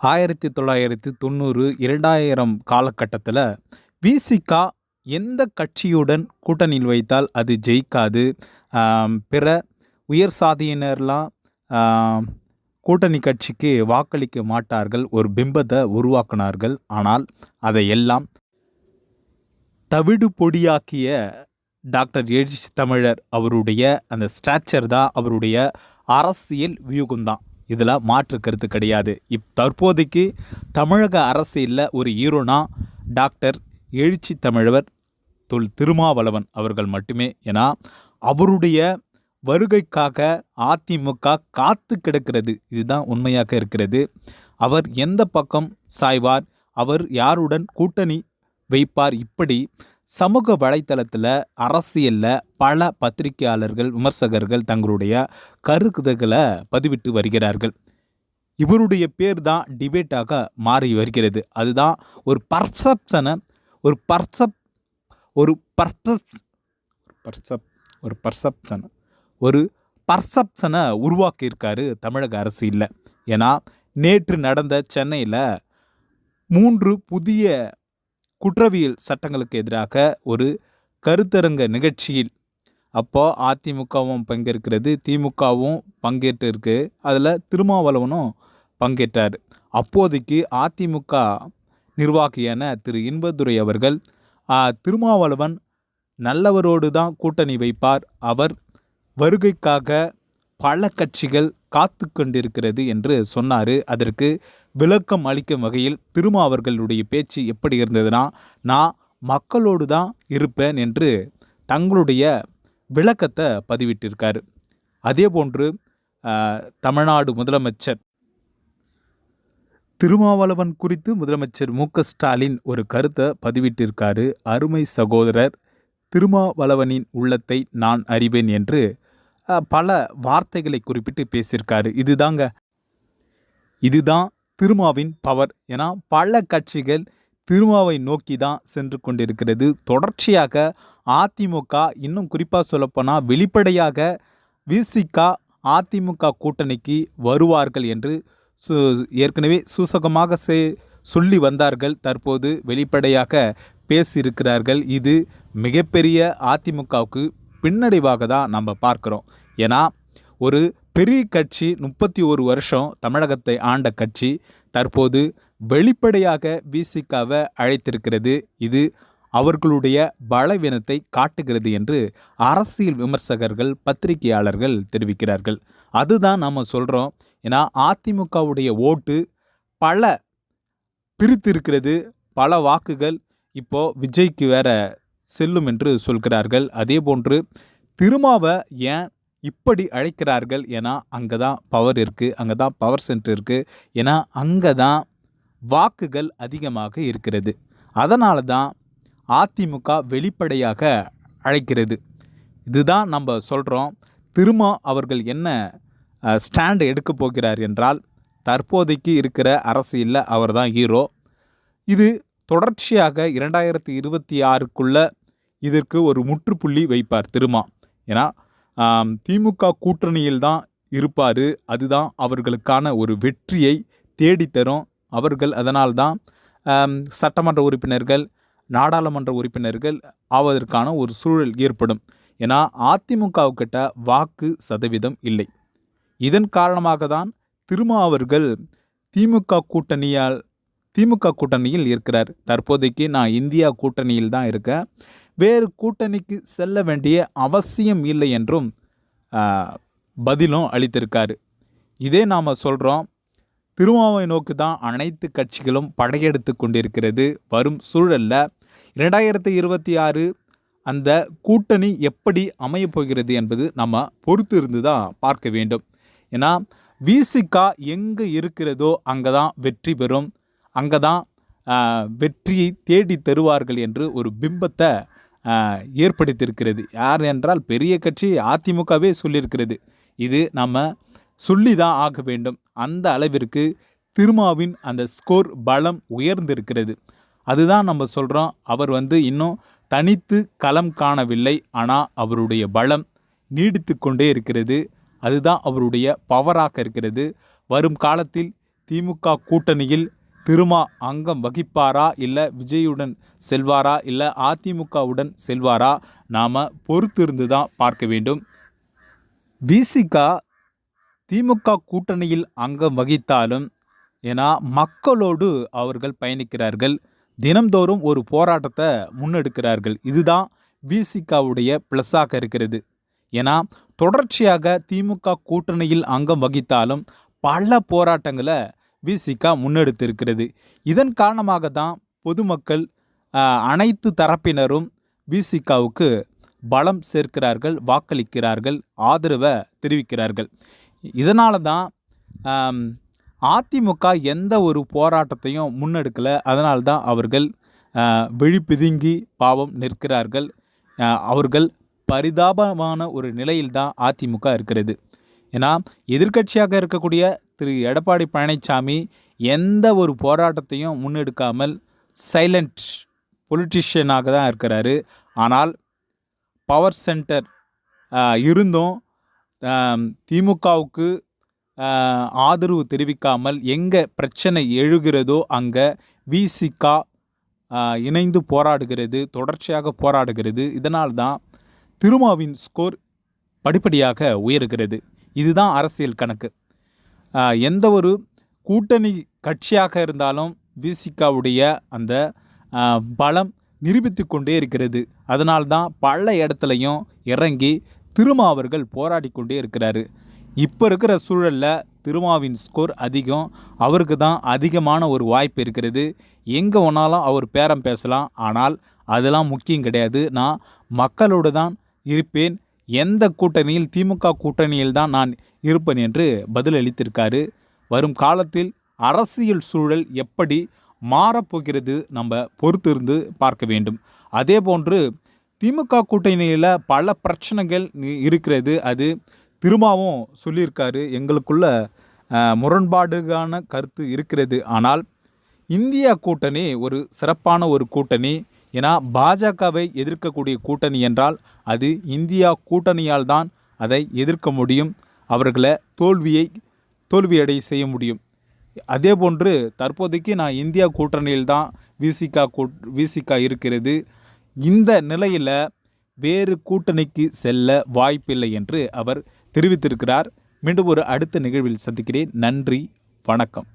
ஆயிரத்தி தொள்ளாயிரத்தி தொண்ணூறு இரண்டாயிரம் காலகட்டத்தில் விசிகா எந்த கட்சியுடன் கூட்டணியில் வைத்தால் அது ஜெயிக்காது? பிற உயர் சாதியினர்லாம் கூட்டணி கட்சிக்கு வாக்களிக்க மாட்டார்கள் ஒரு பிம்பத்தை உருவாக்கினார்கள். ஆனால் அதையெல்லாம் தவிடு பொடியாக்கிய டாக்டர் எழுச்சி தமிழர் அவருடைய அந்த ஸ்ட்ராக்சர் தான் அவருடைய அரசியல் வியூகம்தான். இதில் மாற்று கருத்து கிடையாது. இப் தற்போதைக்கு தமிழக அரசியலில் ஒரு ஹீரோனா டாக்டர் எழுச்சி தமிழவர் தொல் திருமாவளவன் அவர்கள் மட்டுமே. ஏன்னா அவருடைய வருகைக்காக அதிமுக காத்து கிடக்கிறது. இதுதான் உண்மையாக இருக்கிறது. அவர் எந்த பக்கம் சாய்வார்? அவர் யாருடன் கூட்டணி வைப்பார்? இப்படி சமூக வலைத்தளத்தில் அரசியலில் பல பத்திரிகையாளர்கள் விமர்சகர்கள் தங்களுடைய கருத்துக்களை பதிவிட்டு வருகிறார்கள். இவருடைய பேர் தான் டிபேட்டாக மாறி வருகிறது. அதுதான் ஒரு பர்செப்ஷனை ஒரு பர்சப் ஒரு பர்சப் பர்சப் ஒரு பர்செப்ஷன் ஒரு பர்செப்ஷனை உருவாக்கியிருக்காரு தமிழக அரசியலில். ஏன்னா நேற்று நடந்த சென்னையில் மூன்று புதிய குற்றவியல் சட்டங்களுக்கு எதிராக ஒரு கருத்தரங்க நிகழ்ச்சியில் அப்போ அதிமுகவும் பங்கேற்கிறது. திமுகவும் பங்கேற்று இருக்கு அதில் திருமாவளவனும் பங்கேற்றார். அப்போதைக்கு அதிமுக நிர்வாகியான திரு இன்பதுரை அவர்கள் திருமாவளவன் நல்லவரோடு தான் கூட்டணி வைப்பார். அவர் வருகைக்காக பல கட்சிகள் காத்து கொண்டிருக்கிறது என்று சொன்னார். அதற்கு விளக்கம் அளிக்கும் வகையில் திருமா அவர்களுடைய பேச்சு எப்படி இருந்ததுன்னா நான் மக்களோடு தான் இருப்பேன் என்று தங்களுடைய விளக்கத்தை பதிவிட்டிருக்கார். அதே போன்று தமிழ்நாடு முதலமைச்சர் திருமாவளவன் குறித்து முதலமைச்சர் மு. ஸ்டாலின் ஒரு கருத்தை பதிவிட்டிருக்காரு. அருமை சகோதரர் திருமாவளவனின் உள்ளத்தை நான் அறிவேன் என்று பல வார்த்தைகளை குறிப்பிட்டு பேசியிருக்காரு. இதுதாங்க இதுதான் திருமாவின் பவர் ஏன்னா பல கட்சிகள் திருமாவை நோக்கி தான் சென்று கொண்டிருக்கிறது. தொடர்ச்சியாக அதிமுக இன்னும் குறிப்பாக சொல்லப்போனால் வெளிப்படையாக விசிகா அதிமுக கூட்டணிக்கு வருவார்கள் என்று சு ஏற்கனவே சூசகமாக சே சொல்லி வந்தார்கள். தற்போது வெளிப்படையாக பேசியிருக்கிறார்கள். இது மிகப்பெரிய அதிமுகவுக்கு பின்னடைவாக தான் நம்ம பார்க்குறோம். ஏன்னா ஒரு பெரிய கட்சி முப்பத்தி ஒரு வருஷம் தமிழகத்தை ஆண்ட கட்சி தற்போது வெளிப்படையாக விசிகாவை அழைத்திருக்கிறது. இது அவர்களுடைய பலவீனத்தை காட்டுகிறது என்று அரசியல் விமர்சகர்கள் பத்திரிகையாளர்கள் தெரிவிக்கிறார்கள். அதுதான் நாம் சொல்கிறோம் ஏன்னா அதிமுகவுடைய ஓட்டு பல பிரித்து இருக்கிறது பல வாக்குகள் இப்போ விஜய்க்கு வேற செல்லும் என்று சொல்கிறார்கள். அதே போன்று திருமாவை ஏன் இப்படி அழைக்கிறார்கள் ஏன்னா அங்கே தான் பவர் இருக்குது அங்கே தான் பவர் சென்டர் இருக்குது ஏன்னா அங்கே தான் வாக்குகள் அதிகமாக இருக்கிறது. அதனால தான் அதிமுக வெளிப்படையாக அழைக்கிறது. இதுதான் நம்ம சொல்கிறோம் திருமா அவர்கள் என்ன ஸ்டாண்டு எடுக்க போகிறார் என்றால் தற்போதைக்கு இருக்கிற அரசியலில் அவர் தான் ஹீரோ இது தொடர்ச்சியாக இரண்டாயிரத்தி இருபத்தி ஆறுக்குள்ளே இதற்கு ஒரு முற்றுப்புள்ளி வைப்பார் திருமா. ஏன்னா திமுக கூட்டணியில் தான் இருப்பார். அதுதான் அவர்களுக்கான ஒரு வெற்றியை தேடித்தரும். அவர்கள் அதனால்தான் சட்டமன்ற உறுப்பினர்கள் நாடாளுமன்ற உறுப்பினர்கள் ஆவதற்கான ஒரு சூழல் ஏற்படும். ஏன்னா அதிமுகவுக்கிட்ட வாக்கு சதவீதம் இல்லை. இதன் காரணமாக தான் திருமா அவர்கள் திமுக கூட்டணியால் திமுக கூட்டணியில் இருக்கிறார். தற்போதைக்கு நான் இந்தியா கூட்டணியில் தான் இருக்கேன். வேறு கூட்டணிக்கு செல்ல வேண்டிய அவசியம் இல்லை என்றும் பதிலும் அளித்திருக்காரு. இதே நாம் சொல்கிறோம் திருமாவை நோக்கு தான் அனைத்து கட்சிகளும் படையெடுத்து கொண்டிருக்கிறது வரும் சூழல்ல. இரண்டாயிரத்தி இருபத்தி ஆறு அந்த கூட்டணி எப்படி அமையப்போகிறது என்பது நம்ம பொறுத்து இருந்து தான் பார்க்க வேண்டும். ஏன்னா விசிகா எங்கே இருக்கிறதோ அங்கே தான் வெற்றி பெறும். அங்கே தான் வெற்றியை தேடி தருவார்கள் என்று ஒரு பிம்பத்தை ஏற்படுத்தியிருக்கிறது. யார் என்றால் பெரிய கட்சி அதிமுகவே சொல்லியிருக்கிறது. இது நம்ம சொல்லி தான் ஆக வேண்டும். அந்த அளவிற்கு திருமாவின் அந்த ஸ்கோர் பலம் உயர்ந்திருக்கிறது. அதுதான் நம்ம சொல்கிறோம் அவர் வந்து இன்னும் தனித்து களம் காணவில்லை. ஆனால் அவருடைய பலம் நீடித்து கொண்டே இருக்கிறது. அதுதான் அவருடைய பவராக இருக்கிறது. வரும் காலத்தில் திமுக கூட்டணியில் திருமா அங்கம் வகிப்பாரா இல்லை விஜயுடன் செல்வாரா இல்லை அதிமுகவுடன் செல்வாரா? நாம் பொறுத்திருந்து தான் பார்க்க வேண்டும். விசிகா திமுக கூட்டணியில் அங்கம் வகித்தாலும் ஏன்னா மக்களோடு அவர்கள் பயணிக்கிறார்கள். தினம்தோறும் ஒரு போராட்டத்தை முன்னெடுக்கிறார்கள். இதுதான் விசிகாவுடைய ப்ளஸ்ஸாக இருக்கிறது. ஏன்னா தொடர்ச்சியாக திமுக கூட்டணியில் அங்கம் வகித்தாலும் பல போராட்டங்களை விசிகா முன்னெடுத்திருக்கிறது. இதன் காரணமாக தான் பொதுமக்கள் அனைத்து தரப்பினரும் விசிகாவுக்கு பலம் சேர்க்கிறார்கள் வாக்களிக்கிறார்கள் ஆதரவை தெரிவிக்கிறார்கள். இதனால தான் அதிமுக எந்த ஒரு போராட்டத்தையும் முன்னெடுக்கலை. அதனால்தான் அவர்கள் விழிப்பிதுங்கி விழி பிதுங்கி பாவம் நிற்கிறார்கள். அவர்கள் பரிதாபமான ஒரு நிலையில்தான் அதிமுக இருக்கிறது. ஏன்னா எதிர்க்கட்சியாக இருக்கக்கூடிய திரு எடப்பாடி பழனிசாமி எந்த ஒரு போராட்டத்தையும் முன்னெடுக்காமல் சைலண்ட் பொலிட்டிஷியனாக தான் இருக்கிறாரு. ஆனால் பவர் சென்டர் இருந்தும் திமுகவுக்கு ஆதரவு தெரிவிக்காமல் எங்கே பிரச்சனை எழுகிறதோ அங்கே விசிகா இணைந்து போராடுகிறது தொடர்ச்சியாக போராடுகிறது. இதனால் தான் திருமாவின் ஸ்கோர் படிப்படியாக உயர்கிறது. இதுதான் அரசியல் கணக்கு. எந்த ஒரு கூட்டணி கட்சியாக இருந்தாலும் விசிகாவுடைய அந்த பலம் நிரூபித்து கொண்டே இருக்கிறது. அதனால்தான் பல இடத்துலையும் இறங்கி திருமா அவர்கள் போராடி கொண்டே இருக்கிறாரு. இப்போ இருக்கிற சூழலில் திருமாவின் ஸ்கோர் அதிகம். அவருக்கு தான் அதிகமான ஒரு வாய்ப்பு இருக்கிறது. எங்கே ஒன்றாலும் அவர் பேரம் பேசலாம். ஆனால் அதெல்லாம் முக்கியம் கிடையாது. நான் மக்களோடு தான் இருப்பேன். எந்த கூட்டணியில் திமுக கூட்டணியில் தான் நான் இருப்பேன் என்று பதிலளித்திருக்காரு. வரும் காலத்தில் அரசியல் சூழல் எப்படி மாறப்போகிறது நம்ம பொறுத்திருந்து பார்க்க வேண்டும். அதே போன்று திமுக கூட்டணியில் பல பிரச்சனைகள் இருக்கிறது. அது திருமாவும் சொல்லியிருக்காரு. எங்களுக்குள்ள முரண்பாடுகான கருத்து இருக்கிறது. ஆனால் இந்தியா கூட்டணி ஒரு சிறப்பான ஒரு கூட்டணி. ஏன்னா பாஜகவை எதிர்க்கக்கூடிய கூட்டணி என்றால் அது இந்தியா கூட்டணியால் தான் அதை எதிர்க்க முடியும் அவர்களை தோல்வியை தோல்வியடை செய்ய முடியும். அதே போன்று தற்போதைக்கு நான் இந்தியா கூட்டணியில் தான் விசிகா கூட் விசிகா இருக்கிறது. இந்த நிலையில் வேறு கூட்டணிக்கு செல்ல வாய்ப்பில்லை என்று அவர் தெரிவித்திருக்கிறார். மீண்டும் ஒரு அடுத்த நிகழ்வில் சந்திக்கிறேன். நன்றி வணக்கம்.